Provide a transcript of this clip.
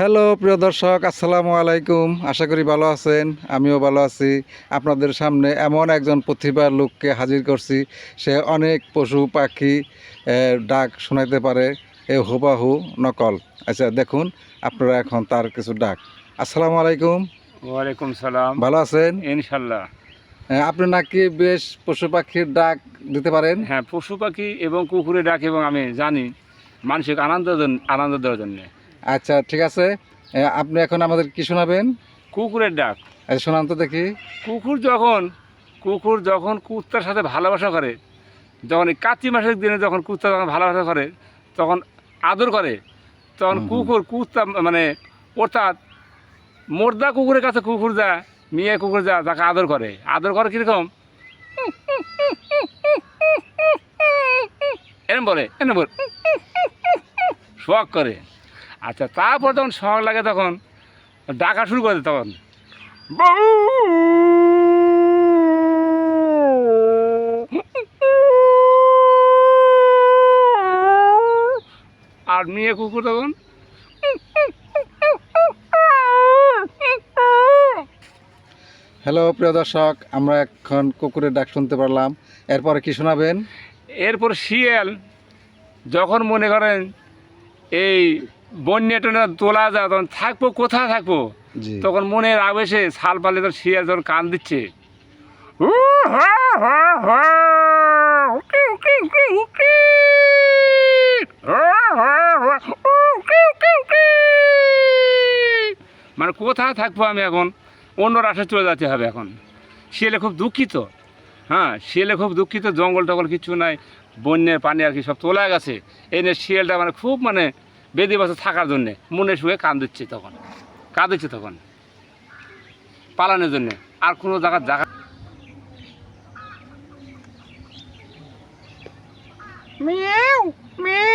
Hello প্রিয় দর্শক আসসালামু আলাইকুম। আশা করি ভালো আছেন আমিও ভালো আছি। আপনাদের সামনে এমন একজন প্রতিভার লোককে হাজির করছি। সে অনেক পশু পাখি ডাক শোনাইতে পারে এ হুবাহু নকল। আচ্ছা দেখুন আপনারা এখন তার কিছু ডাক। আসসালামু আলাইকুম। ওয়ালাইকুম সালাম। ভালো আছেন? ইনশাল্লাহ। আপনি নাকি বেশ পশু পাখির ডাক দিতে পারেন? হ্যাঁ পশু পাখি এবং কুকুরের ডাক এবং আমি জানি মানসিক আনন্দ আনন্দ দেওয়ার জন্য। আচ্ছা ঠিক আছে। আপনি এখন আমাদের কি শোনাবেন? কুকুরের ডাক। আচ্ছা শোনান তো দেখি। কুকুর যখন কুকুর যখন কুত্তার সাথে ভালোবাসা করে যখন এই কার্তিক মাসের দিনে যখন কুত্তা যখন ভালোবাসা করে তখন আদর করে তখন। কুকুর কুত্তা মানে অর্থাৎ মোর্দা কুকুরের কাছে কুকুর যা মেয়ে কুকুর যা তাকে আদর করে। আদর করে কীরকম? এরম বলে এরম বলে। শখ করে। আচ্ছা তারপর যখন শখ লাগে তখন ডাকা শুরু করে তখন। আর মেয়ে কুকুর তখন। হ্যালো প্রিয় দর্শক আমরা এখন কুকুরের ডাক শুনতে পারলাম। এরপরে কি শোনাবেন? এরপর শিয়াল যখন মনে করেন এই বন্যা টন্যা তোলা যায় তখন থাকব কোথায় থাকব? তখন মনের আবেশে ছাল পালে তখন শিয়াল যখন কান দিচ্ছে। মানে কোথায় থাকব আমি এখন? অন্য রাস্তায় চলে যেতে হবে এখন। শিয়ালে খুব দুঃখিত। হ্যাঁ শিয়ালে খুব দুঃখিত জঙ্গল টঙ্গল কিছু নাই বন্যার পানি আর কি সব তোলা গেছে। এই নিয়ে শিয়ালটা মানে খুব মানে বেদি বছর থাকার জন্যে মনে শুয়ে কান দিচ্ছে তখন, কাঁদেছে তখন, পালানোর জন্যে, আর কোনো জায়গার জায়গা মিয়াও মিয়াও